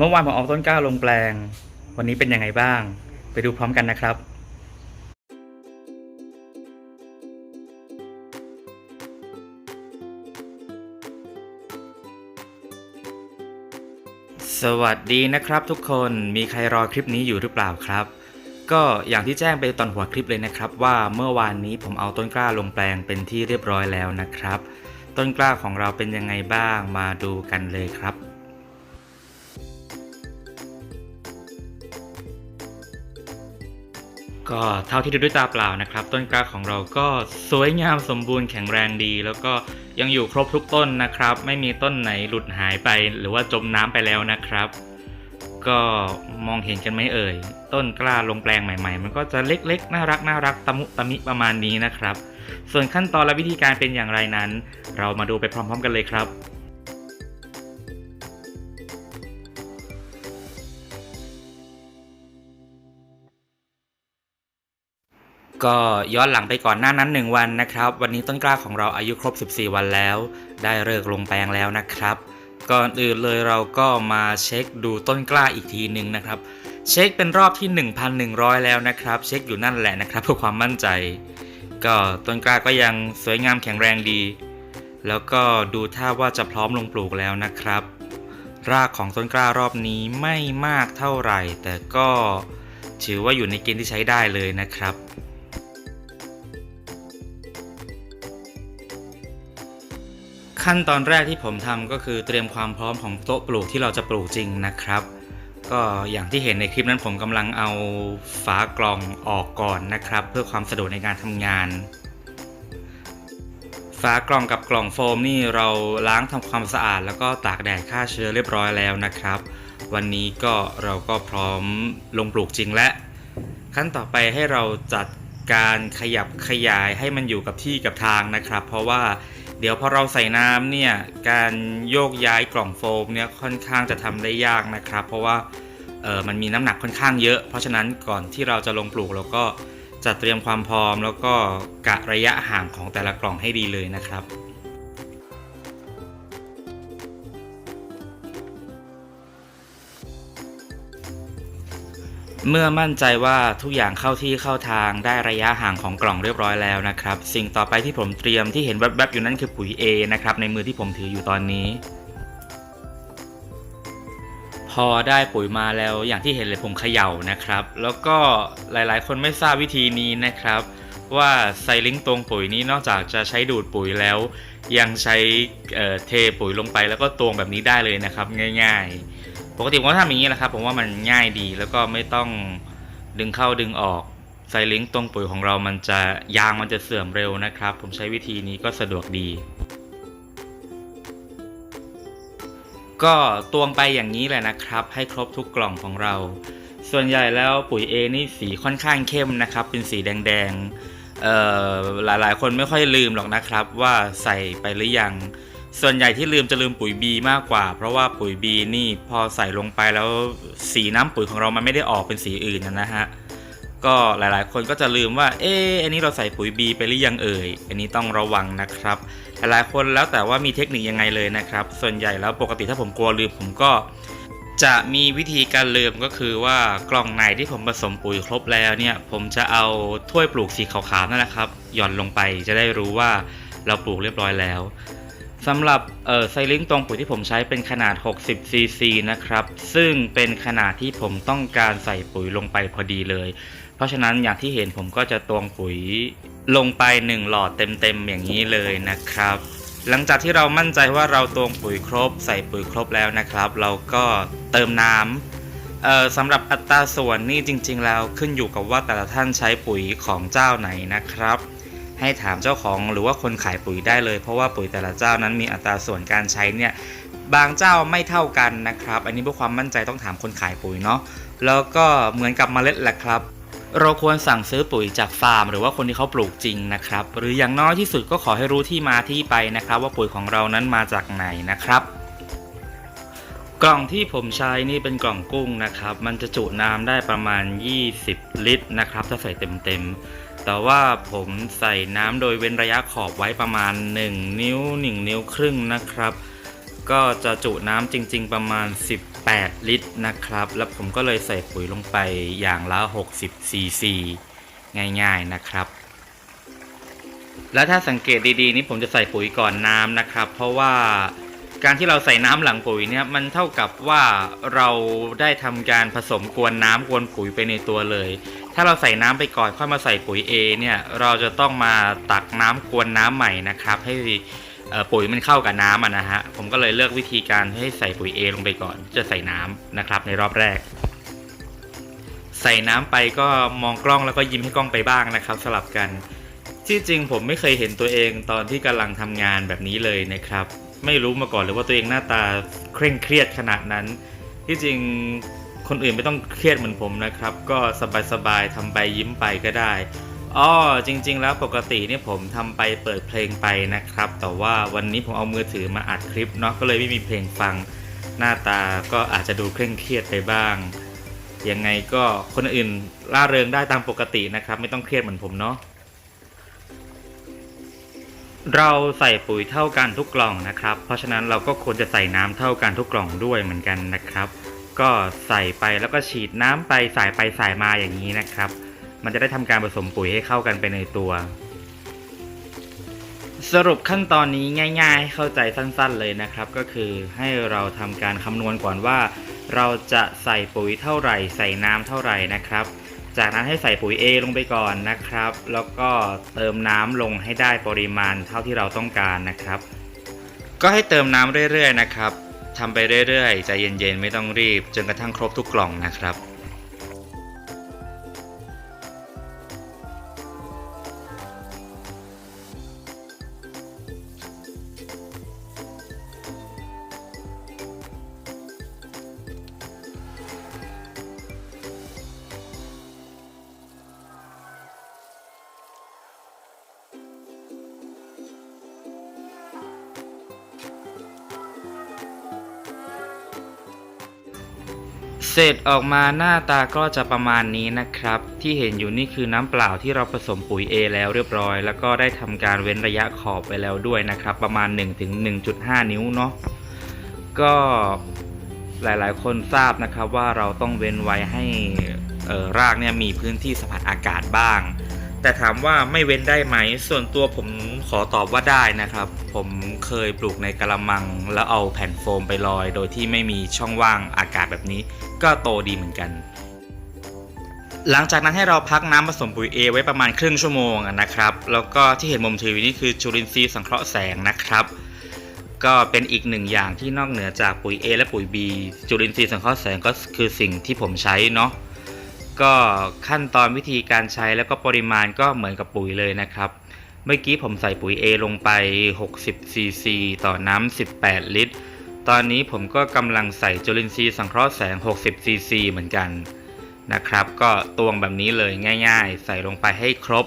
เมื่อวานผมเอาต้นกล้าลงแปลง วันนี้เป็นยังไงบ้าง ไปดูพร้อมกันนะครับสวัสดีนะครับทุกคนมีใครรอคลิปนี้อยู่หรือเปล่าครับ ก็อย่างที่แจ้งไปตอนหัวคลิปเลยนะครับว่าเมื่อวานนี้ผมเอาต้นกล้าลงแปลงเป็นที่เรียบร้อยแล้วนะครับ ต้นกล้าของเราเป็นยังไงบ้างมาดูกันเลยครับ ก็เท่าที่ดูด้วยตาเปล่านะครับ ต้นกล้าของเราก็สวยงามสมบูรณ์แข็งแรงดี แล้วก็ยังอยู่ครบทุกต้นนะครับ ไม่มีต้นไหนหลุดหายไป หรือว่าจมน้ำไปแล้วนะครับ ก็มองเห็นกันไหมเอ่ย ต้นกล้าลงแปลงใหม่ ๆ มันก็จะเล็กๆ น่ารักน่ารักตะมุตะมิประมาณนี้นะครับ ส่วนขั้นตอนและวิธีการเป็นอย่างไรนั้น เรามาดูไปพร้อม ๆ กันเลยครับ ก็ย้อนหลังไปก่อนหน้านั้น 1 วันนะครับ วันนี้ต้นกล้าของเราอายุครบ 14 วันแล้ว ได้เลิกลงแปลงแล้วนะครับ ก่อนอื่นเลยเราก็มาเช็คดูต้นกล้าอีกทีหนึ่งนะครับ เช็คเป็นรอบที่ 1,100 แล้วนะครับ เช็คอยู่นั่นแหละนะครับเพื่อความมั่นใจ ก็ต้นกล้าก็ยังสวยงามแข็งแรงดี แล้วก็ดูท่าว่าจะพร้อมลงปลูกแล้วนะครับ รากของต้นกล้ารอบนี้ไม่มากเท่าไหร่ แต่ก็ถือว่าอยู่ในเกณฑ์ที่ใช้ได้เลยนะครับ ขั้นตอนแรกที่ผมทำก็คือเตรียมความพร้อมของโต๊ะปลูกที่เราจะปลูกจริงนะครับ ก็อย่างที่เห็นในคลิปนั้นผมกำลังเอาฝากล่องออกก่อนนะครับ เพื่อความสะดวกในการทำงาน ฝากล่องกับกล่องโฟมนี่เราล้างทำความสะอาด แล้วก็ตากแดดฆ่าเชื้อเรียบร้อยแล้วนะครับ วันนี้ก็เราก็พร้อมลงปลูกจริงและ ขั้นต่อไปให้เราจัดการขยับขยายให้มันอยู่กับที่กับทางนะครับ เพราะว่า เดี๋ยวพอเราใส่น้ำเนี่ยการโยกย้ายกล่องโฟมเนี่ยค่อนข้างจะทำได้ยากนะครับ เพราะว่าเออมันมีน้ำหนักค่อนข้างเยอะ เพราะฉะนั้นก่อนที่เราจะลงปลูกเราก็จัดเตรียมความพร้อม แล้วก็กะระยะห่างของแต่ละกล่องให้ดีเลยนะครับ เมื่อมั่นใจว่าทุกอย่างเข้าที่เข้าทางได้ระยะห่างของกล่องเรียบร้อยแล้วนะครับ สิ่งต่อไปที่ผมเตรียมที่เห็นแวบๆอยู่นั่นคือปุ๋ย A นะครับในมือที่ผมถืออยู่ตอนนี้ พอได้ปุ๋ยมาแล้วอย่างที่เห็นเลยผมเขย่านะครับ แล้วก็หลายๆ คนไม่ทราบวิธีนี้นะครับ ว่าไซลิงตรงปุ๋ยนี้นอกจากจะใช้ดูดปุ๋ยแล้ว ยังใช้เเทปุ๋ยลงไปแล้วก็ตวงแบบนี้ได้เลยนะครับ ง่าย ๆ ปกติผมก็ทำอย่างนี้แหละครับ ผมว่ามันง่ายดีแล้วก็ไม่ต้องดึงเข้าดึงออกไซลิงตรงปุ๋ยของเรามันจะยางมันจะเสื่อมเร็วนะครับ ผมใช้วิธีนี้ก็สะดวกดี ก็ตวงไปอย่างนี้แหละนะครับ ให้ครบทุกกล่องของเรา ส่วนใหญ่แล้วปุ๋ย A นี่สีค่อนข้างเข้มนะครับ เป็นสีแดงๆหลายๆ คนไม่ค่อยลืมหรอกนะครับ ว่าใส่ไปหรือยัง ส่วนใหญ่ที่ลืมจะลืมปุ๋ย B มากกว่า เพราะว่าปุ๋ย B นี่พอใส่ลงไปแล้วสีน้ำปุ๋ยของเรามันไม่ได้ออกเป็นสีอื่นนะฮะก็หลายๆ คนก็จะลืมว่า เอ๊อันนี้เราใส่ปุ๋ย B ไปหรือยังเอ่ย อันนี้ต้องระวังนะครับ หลายๆ คนแล้วแต่ว่ามีเทคนิคยังไงเลยนะครับ ส่วนใหญ่แล้วปกติถ้าผมกลัวลืมผมก็ จะมีวิธีการลืมก็คือว่ากล่องไหนที่ผมผสมปุ๋ยครบแล้วเนี่ย ผมจะเอาถ้วยปลูกสีขาวๆนั่นแหละครับหย่อนลงไปจะได้รู้ว่าเราปลูกเรียบร้อยแล้ว สำหรับเอ่อไซลิงตรงปุ๋ยที่ผมใช้เป็นขนาด 60ซีซีนะครับ ซึ่งเป็นขนาดที่ผมต้องการใส่ปุ๋ยลงไปพอดีเลย เพราะฉะนั้นอย่างที่เห็นผมก็จะตวงปุ๋ยลงไป 1 หลอดเต็มๆอย่างนี้เลยนะครับ หลังจากที่เรามั่นใจว่าเราตวงปุ๋ยครบ ใส่ปุ๋ยครบแล้วนะครับ เราก็เติมน้ำเอ่อสำหรับอัตราส่วนนี่จริง ๆ แล้วขึ้นอยู่กับว่าแต่ละท่านใช้ปุ๋ยของเจ้าไหนนะครับ ให้ถามเจ้าของหรือว่าคนขายปุ๋ยได้เลย เพราะว่าปุ๋ยแต่ละเจ้านั้นมีอัตราส่วนการใช้เนี่ยบางเจ้าไม่เท่ากันนะครับ อันนี้เพื่อความมั่นใจต้องถามคนขายปุ๋ยเนาะแล้วก็เหมือนกับเมล็ดแหละครับ เราควรสั่งซื้อปุ๋ยจากฟาร์ม หรือว่าคนที่เขาปลูกจริงนะครับ หรืออย่างน้อยที่สุดก็ขอให้รู้ที่มาที่ไปนะครับ ว่าปุ๋ยของเรานั้นมาจากไหนนะครับกล่องที่ผมใช้นี่เป็นกล่องกุ้งนะครับ มันจะจุน้ำได้ประมาณ 20 ลิตรนะครับ ถ้าใส่เต็มๆ แต่ว่าผมใส่น้ำโดยเว้นระยะขอบไว้ประมาณ 1 นิ้ว 1 นิ้วครึ่งนะครับ ก็จะจุน้ำจริง ๆ ประมาณ 18 ลิตรนะครับ แล้วผมก็เลยใส่ปุ๋ยลงไปอย่างละ 60 ซีซี ง่ายๆนะครับ แล้วถ้าสังเกตดีๆ นี่ผมจะใส่ปุ๋ยก่อนน้ำนะครับ เพราะว่าการที่เราใส่น้ำหลังปุ๋ยเนี่ยมันเท่ากับว่าเราได้ทำการผสมกวนน้ำกวนปุ๋ยไปในตัวเลย ถ้าเราใส่น้ำไปก่อนค่อยมาใส่ปุ๋ย A เนี่ยเราจะต้องมาตักน้ำกวนน้ำใหม่นะครับ ให้ปุ๋ยมันเข้ากับน้ำะนะฮะผมก็เลยเลือกวิธีการให้ใส่ปุ๋ย A ลงไปก่อน จะใส่น้ำนะครับในรอบแรก ใส่น้ำไปก็มองกล้องแล้วก็ยิ้มให้กล้องไปบ้างนะครับ สลับกันที่จริงผมไม่เคยเห็นตัวเองตอนที่กำลังทำงานแบบนี้เลยนะครับ ไม่รู้มาก่อนเลยว่าตัวเองหน้าตาเคร่งเครียดขนาดนั้น ที่จริง คนอื่นไม่ต้องเครียดเหมือนผมนะครับ ก็สบายๆทำไปยิ้มไปก็ได้อ้อจริง ๆ แล้วปกตินี่ผมทำไปเปิดเพลงไปนะครับ แต่ว่าวันนี้ผมเอามือถือมาอัดคลิปเนาะก็เลยไม่มีเพลงฟังหน้าตาก็อาจจะดูเคร่งเครียดไปบ้าง ยังไงก็คนอื่นล่าเริงได้ตามปกตินะครับ ไม่ต้องเครียดเหมือนผมเนาะเราใส่ปุ๋ยเท่ากันทุกกล่องนะครับ เพราะฉะนั้นเราก็ควรจะใส่น้ำเท่ากันทุกกล่องด้วยเหมือนกันนะครับ ก็ใส่ไปแล้วก็ฉีดน้ำไปสายไปสายมาอย่างนี้นะครับ มันจะได้ทำการผสมปุ๋ยให้เข้ากันไปในตัว สรุปขั้นตอนนี้ง่ายๆให้เข้าใจสั้น ๆเลยนะครับ ก็คือให้เราทำการคำนวณก่อนว่า เราจะใส่ปุ๋ยเท่าไหร่ ใส่น้ำเท่าไหร่นะครับ จากนั้นให้ใส่ปุ๋ย A ลงไปก่อนนะครับ แล้วก็เติมน้ำลงให้ได้ปริมาณเท่าที่เราต้องการนะครับ ก็ให้เติมน้ำเรื่อย ๆ นะครับ ทำไปเรื่อยๆใจเย็นๆไม่ต้องรีบ จนกระทั่งครบทุกกล่องนะครับ เสร็จออกมาหน้าตาก็จะประมาณนี้นะครับ ที่เห็นอยู่นี่คือน้ำเปล่าที่เราผสมปุ๋ย A แล้วเรียบร้อย แล้วก็ได้ทำการเว้นระยะขอบไปแล้วด้วยนะครับ ประมาณ 1-1.5 นิ้วเนาะก็หลายๆ คนทราบนะครับว่าเราต้องเว้นไว้ให้รากเนี่ยมีพื้นที่สัมผัสอากาศบ้าง แต่ถามว่าไม่เว้นได้ไหม ส่วนตัวผมขอตอบว่าได้นะครับ ผมเคยปลูกในกระมัง แล้วเอาแผ่นโฟมไปลอย โดยที่ไม่มีช่องว่างอากาศแบบนี้ ก็โตดีเหมือนกัน หลังจากนั้นให้เราพักน้ำผสมปุ๋ย A ไว้ประมาณครึ่งชั่วโมงนะครับ แล้วก็ที่เห็นมุมทีวีนี่คือจุลินทรีย์สังเคราะห์แสงนะครับ ก็เป็นอีกหนึ่งอย่างที่นอกเหนือจากปุ๋ย A และปุ๋ย B จุลินทรีย์สังเคราะห์แสงก็คือสิ่งที่ผมใช้เนาะก็ขั้นตอนวิธีการใช้แล้วก็ปริมาณก็เหมือนกับปุ๋ยเลยนะครับ เมื่อกี้ผมใส่ปุ๋ย A ลงไป 60ซีซีต่อน้ำ18 ลิตร ตอนนี้ผมก็กำลังใส่จุลินทรีย์สังเคราะห์แสง 60ซีซีเหมือนกันนะครับ ก็ตวงแบบนี้เลยง่าย ๆ ใส่ลงไปให้ครบ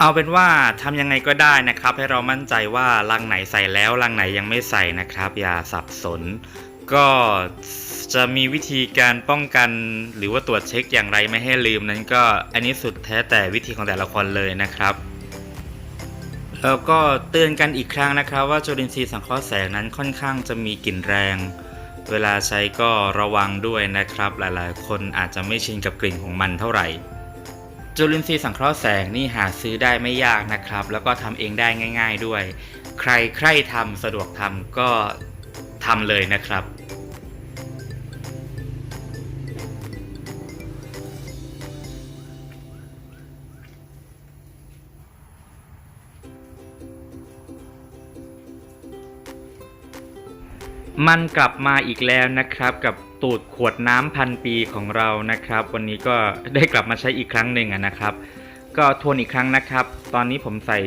เอาเป็นว่าทำยังไงก็ได้นะครับ ให้เรามั่นใจว่ารังไหนใส่แล้วรังไหนยังไม่ใส่นะครับ อย่าสับสน ก็จะมีวิธีการป้องกันหรือว่าตรวจเช็คอย่างไรไม่ให้ลืมนั้นก็อันนี้สุดแท้แต่วิธีของแต่ละคนเลยนะครับ แล้วก็เตือนกันอีกครั้งนะครับว่าจุลินทรีย์สังเคราะห์แสงนั้นค่อนข้างจะมีกลิ่นแรง เวลาใช้ก็ระวังด้วยนะครับ หลายๆ คนอาจจะไม่ชินกับกลิ่นของมันเท่าไหร่ จุลินทรีย์สังเคราะห์แสงนี่หาซื้อได้ไม่ยากนะครับ แล้วก็ทำเองได้ง่าย ๆด้วย ใครใครทำสะดวกทำก็ทำเลยนะครับ มันกลับมาอีกแล้วนะครับ กับตูดขวดน้ำพันปีของเรานะครับ วันนี้ก็ได้กลับมาใช้อีกครั้งหนึ่งนะครับ ก็ทวนอีกครั้งนะครับ ตอนนี้ผมใส่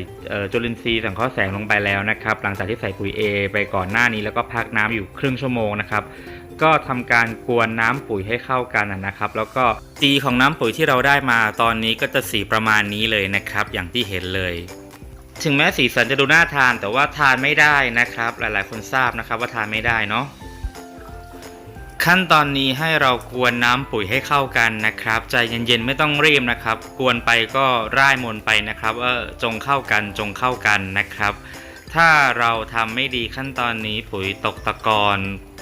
จุลินทรีย์สังเคราะห์แสงลงไปแล้วนะครับ หลังจากที่ใส่ปุ๋ย A ไปก่อนหน้านี้แล้วก็พักน้ำอยู่ครึ่งชั่วโมงนะครับก็ทำการกวนน้ำปุ๋ยให้เข้ากันนะครับ แล้วก็สีของน้ำปุ๋ยที่เราได้มาตอนนี้ก็จะสีประมาณนี้เลยนะครับ อย่างที่เห็นเลย ถึงแม้สีสันจะดูน่าทานแต่ว่าทานไม่ได้นะครับ หลายๆ คนทราบนะครับว่าทานไม่ได้เนาะขั้นตอนนี้ให้เรากวนน้ำปุ๋ยให้เข้ากันนะครับ ใจเย็นๆไม่ต้องรีบนะครับ กวนไปก็ร่ายมนไปนะครับว่าจงเข้ากันจงเข้ากันนะครับ ถ้าเราทำไม่ดีขั้นตอนนี้ปุ๋ยตกตะกอน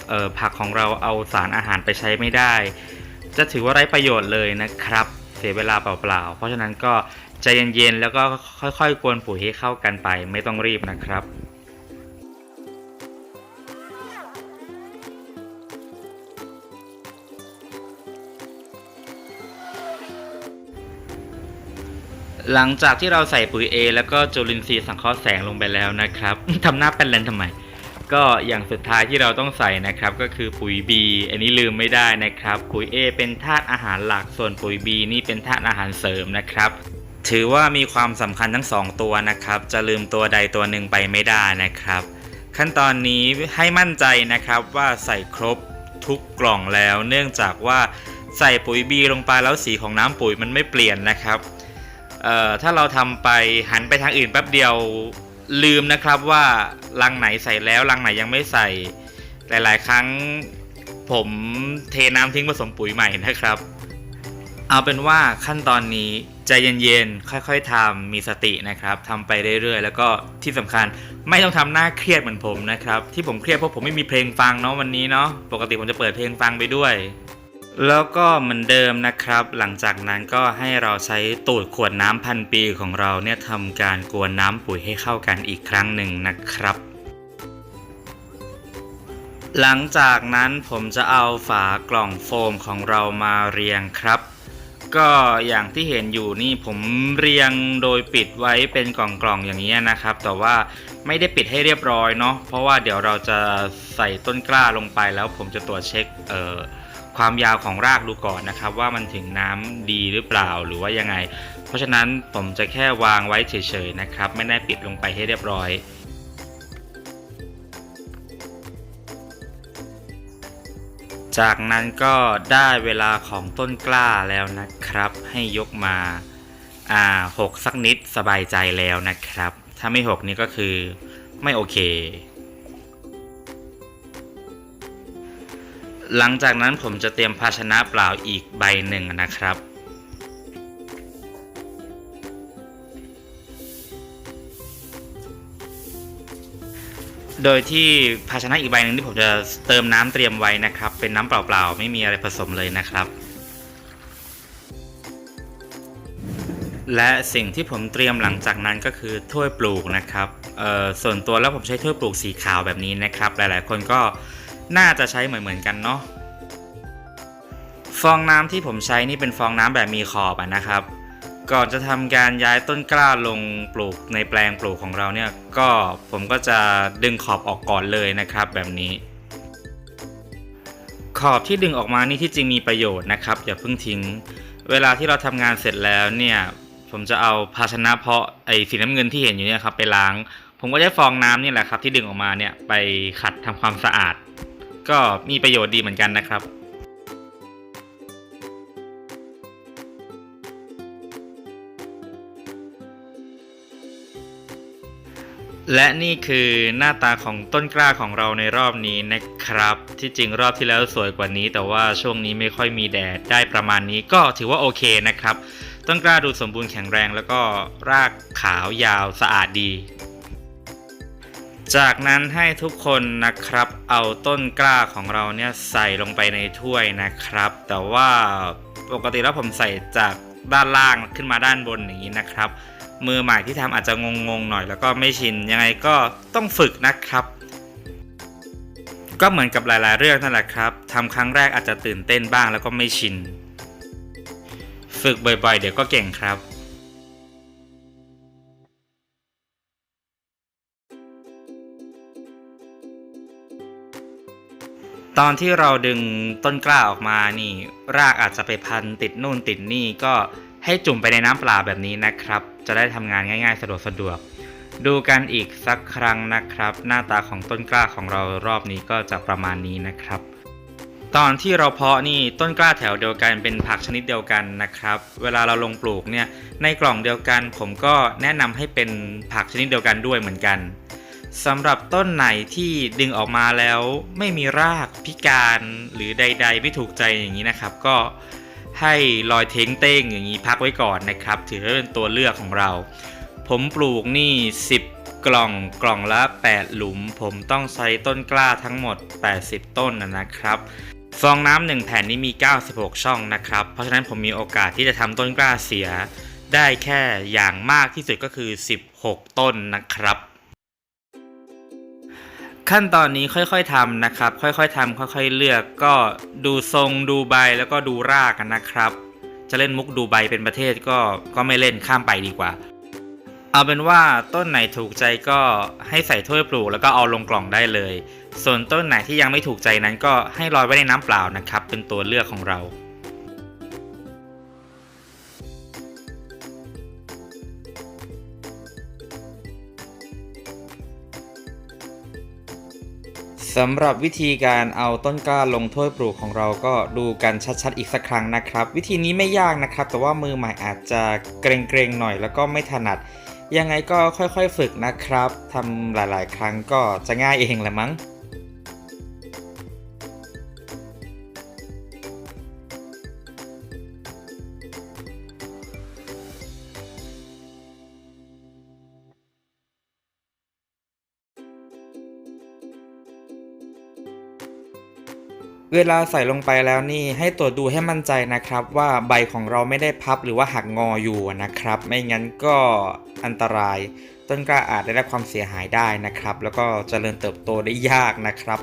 เออผักของเราเอาสารอาหารไปใช้ไม่ได้ จะถือว่าไร้ประโยชน์เลยนะครับ เสียเวลาเปล่าๆเพราะฉะนั้นก็ ใจเย็นๆแล้วก็ค่อยๆกวนปุ๋ยให้เข้ากันไป ไม่ต้องรีบนะครับหลังจากที่เราใส่ปุ๋ย A แล้วก็จุลินทรีย์สังเคราะห์แสงลงไปแล้วนะครับ ทำหน้าเป็นเลนทำไม ก็อย่างสุดท้ายที่เราต้องใส่นะครับ ก็คือปุ๋ย B อันนี้ลืมไม่ได้นะครับ ปุ๋ย A เป็นธาตุอาหารหลักส่วนปุ๋ย B นี่เป็นธาตุอาหารเสริมนะครับ ถือว่ามีความสำคัญทั้งสองตัวนะครับ จะลืมตัวใดตัวหนึ่งไปไม่ได้นะครับ ขั้นตอนนี้ให้มั่นใจนะครับว่าใส่ครบทุกกล่องแล้ว เนื่องจากว่าใส่ปุ๋ย B ลงไปแล้วสีของน้ำปุ๋ยมันไม่เปลี่ยนนะครับถ้าเราทำไปหันไปทางอื่นแป๊บเดียวลืมนะครับว่าลังไหนใส่แล้วลังไหนยังไม่ใส่ หลาย ๆ ครั้งผมเทน้ำทิ้งผสมปุ๋ยใหม่นะครับ เอาเป็นว่าขั้นตอนนี้ใจเย็นๆ ค่อยๆทำมีสตินะครับทำไปเรื่อยๆ แล้วก็ที่สำคัญไม่ต้องทำหน้าเครียดเหมือนผมนะครับ ที่ผมเครียดเพราะผมไม่มีเพลงฟังเนาะวันนี้เนาะปกติผมจะเปิดเพลงฟังไปด้วย แล้วก็เหมือนเดิมนะครับ หลังจากนั้นก็ให้เราใช้ตูดขวดน้ำพันปีของเราเนี่ยทำการกวนน้ำปุ๋ยให้เข้ากันอีกครั้งหนึ่งนะครับหลังจากนั้นผมจะเอาฝากล่องโฟมของเรามาเรียงครับ ก็อย่างที่เห็นอยู่นี่ผมเรียงโดยปิดไว้เป็นกล่องๆอย่างนี้นะครับ แต่ว่าไม่ได้ปิดให้เรียบร้อยเนาะเพราะว่าเดี๋ยวเราจะใส่ต้นกล้าลงไปแล้วผมจะตรวจเช็คเอ่อความยาวของรากดูก่อนนะครับ ว่ามันถึงน้ำดีหรือเปล่าหรือว่ายังไง เพราะฉะนั้นผมจะแค่วางไว้เฉยๆนะครับ ไม่ได้ปิดลงไปให้เรียบร้อย จากนั้นก็ได้เวลาของต้นกล้าแล้วนะครับ ให้ยกมาอ่าหกสักนิดสบายใจแล้วนะครับ ถ้าไม่หกนี่ก็คือไม่โอเค หลังจากนั้นผมจะเตรียมภาชนะเปล่าอีกใบหนึ่งนะครับ โดยที่ภาชนะอีกใบหนึ่งที่ผมจะเติมน้ำเตรียมไว้นะครับ เป็นน้ำเปล่าๆ ไม่มีอะไรผสมเลยนะครับ และสิ่งที่ผมเตรียมหลังจากนั้นก็คือถ้วยปลูกนะครับส่วนตัวแล้วผมใช้ถ้วยปลูกสีขาวแบบนี้นะครับ หลายๆ คนก็น่าจะใช้เหมือนๆกันเนาะฟองน้ำที่ผมใช้นี่เป็นฟองน้ำแบบมีขอบอะนะครับ ก่อนจะทำการย้ายต้นกล้าลงปลูกในแปลงปลูกของเราเนี่ยก็ผมก็จะดึงขอบออกก่อนเลยนะครับแบบนี้ ขอบที่ดึงออกมานี่ที่จริงมีประโยชน์นะครับ อย่าเพิ่งทิ้ง เวลาที่เราทำงานเสร็จแล้วเนี่ยผมจะเอาภาชนะเพาะไอ้สีน้ำเงินที่เห็นอยู่เนี่ยครับไปล้าง ผมก็ใช้ฟองน้ำนี่แหละครับที่ดึงออกมาเนี่ยไปขัดทำความสะอาด ก็มีประโยชน์ดีเหมือนกันนะครับ และนี่คือหน้าตาของต้นกล้าของเราในรอบนี้นะครับ ที่จริงรอบที่แล้วสวยกว่านี้ แต่ว่าช่วงนี้ไม่ค่อยมีแดดได้ประมาณนี้ก็ถือว่าโอเคนะครับ ต้นกล้าดูสมบูรณ์แข็งแรงแล้วก็รากขาวยาวสะอาดดี จากนั้นให้ทุกคนนะครับ เอาต้นกล้าของเราเนี่ยใส่ลงไปในถ้วยนะครับ แต่ว่าปกติแล้วผมใส่จากด้านล่างขึ้นมาด้านบนอย่างนี้นะครับ มือใหม่ที่ทำอาจจะงงๆหน่อย แล้วก็ไม่ชินยังไงก็ต้องฝึกนะครับ ก็เหมือนกับหลายๆ เรื่องนั่นแหละครับทำครั้งแรกอาจจะตื่นเต้นบ้างแล้วก็ไม่ชิน ฝึกบ่อยๆ เดี๋ยวก็เก่งครับตอนที่เราดึงต้นกล้าออกมานี่ รากอาจจะไปพันติดนู่นติดนี่ก็ให้จุ่มไปในน้ำเปล่าแบบนี้นะครับ จะได้ทำงานง่ายๆ สะดวกสะดวก ดูกันอีกสักครั้งนะครับ หน้าตาของต้นกล้าของเรารอบนี้ก็จะประมาณนี้นะครับ ตอนที่เราเพาะนี่ต้นกล้าแถวเดียวกันเป็นผักชนิดเดียวกันนะครับ เวลาเราลงปลูกเนี่ยในกล่องเดียวกัน ผมก็แนะนำให้เป็นผักชนิดเดียวกันด้วยเหมือนกันสำหรับต้นไหนที่ดึงออกมาแล้วไม่มีรากพิการหรือใด ๆ ไม่ถูกใจอย่างนี้นะครับ ก็ ให้ลอยเทงเต้งอย่างนี้พักไว้ก่อนนะครับ ถือว่าเป็นตัวเลือกของเรา ผมปลูกนี่ 10 กล่องกล่องละ 8 หลุม ผมต้องใช้ต้นกล้าทั้งหมด 80 ต้นนะนะครับฟองน้ำหนึ่งแผ่นนี้มี 96 ช่องนะครับ เพราะฉะนั้นผมมีโอกาสที่จะทำต้นกล้าเสีย ได้แค่อย่างมากที่สุดก็คือ 16 ต้นนะครับ ขั้นตอนนี้ค่อยๆทำนะครับ ค่อยๆทำค่อยๆเลือกก็ดูทรงดูใบแล้วก็ดูรากกันนะครับ จะเล่นมุกดูใบเป็นประเทศก็ก็ไม่เล่นข้ามไปดีกว่า เอาเป็นว่าต้นไหนถูกใจก็ให้ใส่ถ้วยปลูกแล้วก็เอาลงกล่องได้เลย ส่วนต้นไหนที่ยังไม่ถูกใจนั้นก็ให้ลอยไว้ในน้ำเปล่านะครับ เป็นตัวเลือกของเรา สำหรับวิธีการเอาต้นกล้าลงถ้วยปลูกของเราก็ดูกันชัดๆอีกสักครั้งนะครับ วิธีนี้ไม่ยากนะครับ แต่ว่ามือใหม่อาจจะเกรงๆหน่อยแล้วก็ไม่ถนัด ยังไงก็ค่อยๆฝึกนะครับทำหลายๆ ครั้งก็จะง่ายเองแหละมั้ง เวลาใส่ลงไปแล้วนี่ให้ตรวจดูให้มั่นใจนะครับ ว่าใบของเราไม่ได้พับหรือว่าหักงออยู่นะครับ ไม่งั้นก็อันตราย ต้นกล้าอาจได้รับความเสียหายได้นะครับ แล้วก็เจริญเติบโตได้ยากนะครับ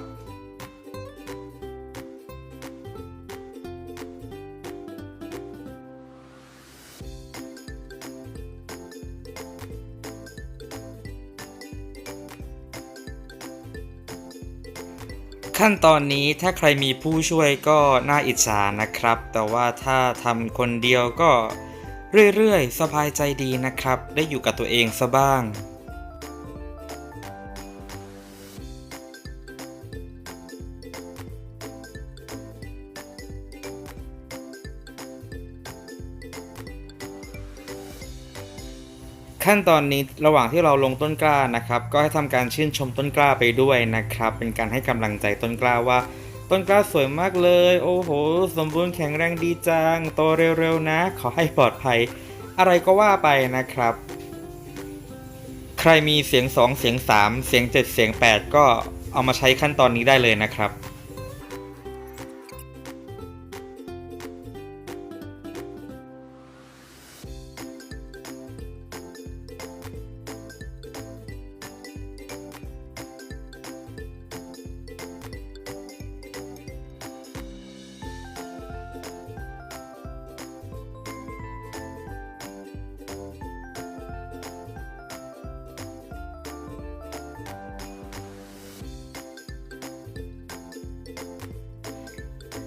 ขั้นตอนนี้ถ้าใครมีผู้ช่วยก็น่าอิจฉานะครับ แต่ว่าถ้าทำคนเดียวก็เรื่อยๆ สบายใจดีนะครับ ได้อยู่กับตัวเองซะบ้าง ขั้นตอนนี้ระหว่างที่เราลงต้นกล้านะครับ ก็ให้ทำการชื่นชมต้นกล้าไปด้วยนะครับ เป็นการให้กำลังใจต้นกล้าว่า ต้นกล้าสวยมากเลย โอ้โห สมบูรณ์แข็งแรงดีจังโตเร็วๆนะ ขอให้ปลอดภัย อะไรก็ว่าไปนะครับ ใครมีเสียง 2 เสียง 3 เสียง 7 เสียง 8 ก็เอามาใช้ขั้นตอนนี้ได้เลยนะครับ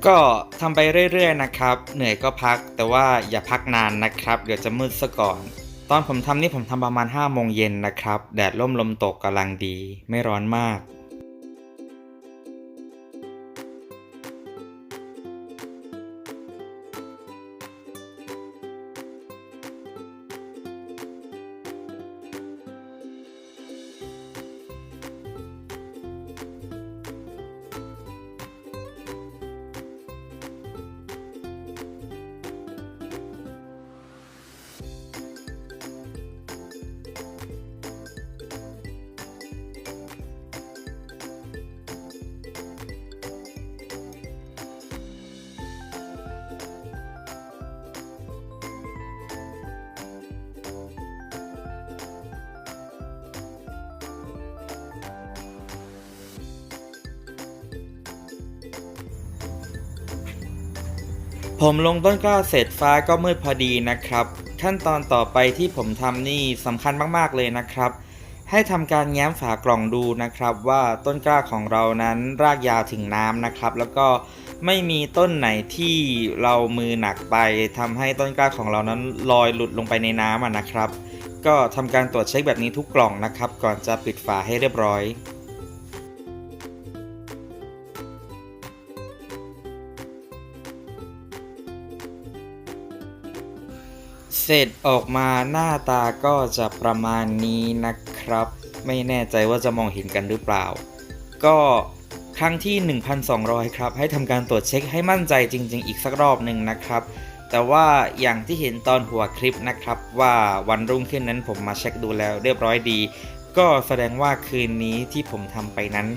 ก็ทำไปเรื่อยๆนะครับ เหนื่อยก็พักแต่ว่าอย่าพักนานนะครับ เดี๋ยวจะมืดซะก่อน ตอนผมทำนี่ผมทำประมาณ5โมงเย็นนะครับ แดดร่มลมตกกำลังดี ไม่ร้อนมาก ผมลงต้นกล้าเสร็จฟ้าก็มืดพอดีนะครับ ขั้นตอนต่อไปที่ผมทำนี่สำคัญมากๆเลยนะครับ ให้ทำการแง้มฝากล่องดูนะครับ ว่าต้นกล้าของเรานั้นรากยาวถึงน้ำนะครับ แล้วก็ไม่มีต้นไหนที่เรามือหนักไปทำให้ต้นกล้าของเรานั้นลอยหลุดลงไปในน้ำนะครับ ก็ทำการตรวจเช็คแบบนี้ทุกกล่องนะครับ ก่อนจะปิดฝาให้เรียบร้อย เสร็จออกมาหน้าตาก็จะประมาณนี้นะครับ ไม่แน่ใจว่าจะมองเห็นกันหรือเปล่า ก็ครั้งที่ 1,200 ครับ ให้ทำการตรวจเช็คให้มั่นใจจริง ๆ อีกสักรอบหนึ่งนะครับ แต่ว่าอย่างที่เห็นตอนหัวคลิปนะครับ ว่าวันรุ่งขึ้นนั้นผมมาเช็คดูแล้วเรียบร้อยดี ก็แสดงว่าคืนนี้ที่ผมทำไปนั้น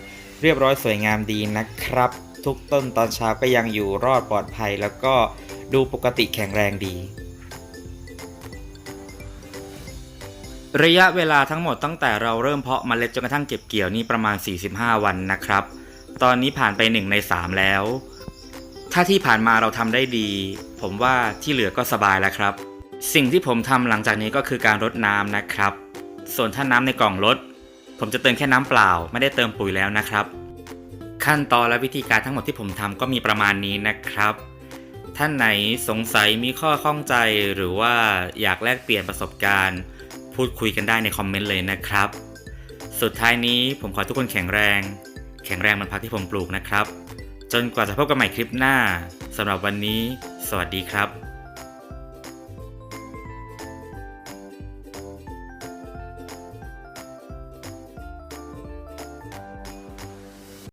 เรียบร้อยสวยงามดีนะครับ ทุกต้นตอนเช้าก็ยังอยู่รอดปลอดภัย แล้วก็ดูปกติแข็งแรงดี ระยะเวลาทั้งหมดตั้งแต่เราเริ่มเพาะเมล็ดจนกระทั่งเก็บเกี่ยวนี่ประมาณ 45 วันนะครับ ตอนนี้ผ่านไป 1 ใน 3 แล้ว ถ้าที่ผ่านมาเราทำได้ดี ผมว่าที่เหลือก็สบายแล้วครับ สิ่งที่ผมทำหลังจากนี้ก็คือการรดน้ำนะครับ ส่วนถ้าน้ำในกล่องลด ผมจะเติมแค่น้ำเปล่า ไม่ได้เติมปุ๋ยแล้วนะครับ ขั้นตอนและวิธีการทั้งหมดที่ผมทำก็มีประมาณนี้นะครับท่านไหนสงสัยมีข้อข้องใจหรือว่าอยากแลกเปลี่ยนประสบการณ์ พูดคุยกันได้ในคอมเมนต์เลยนะครับ สุดท้ายนี้ผมขอทุกคนแข็งแรง แข็งแรงเหมันพักที่ผมปลูกนะครับ จนกว่าจะพบกันใหม่คลิปหน้าสำหรับวันนี้ สวัสดีครับ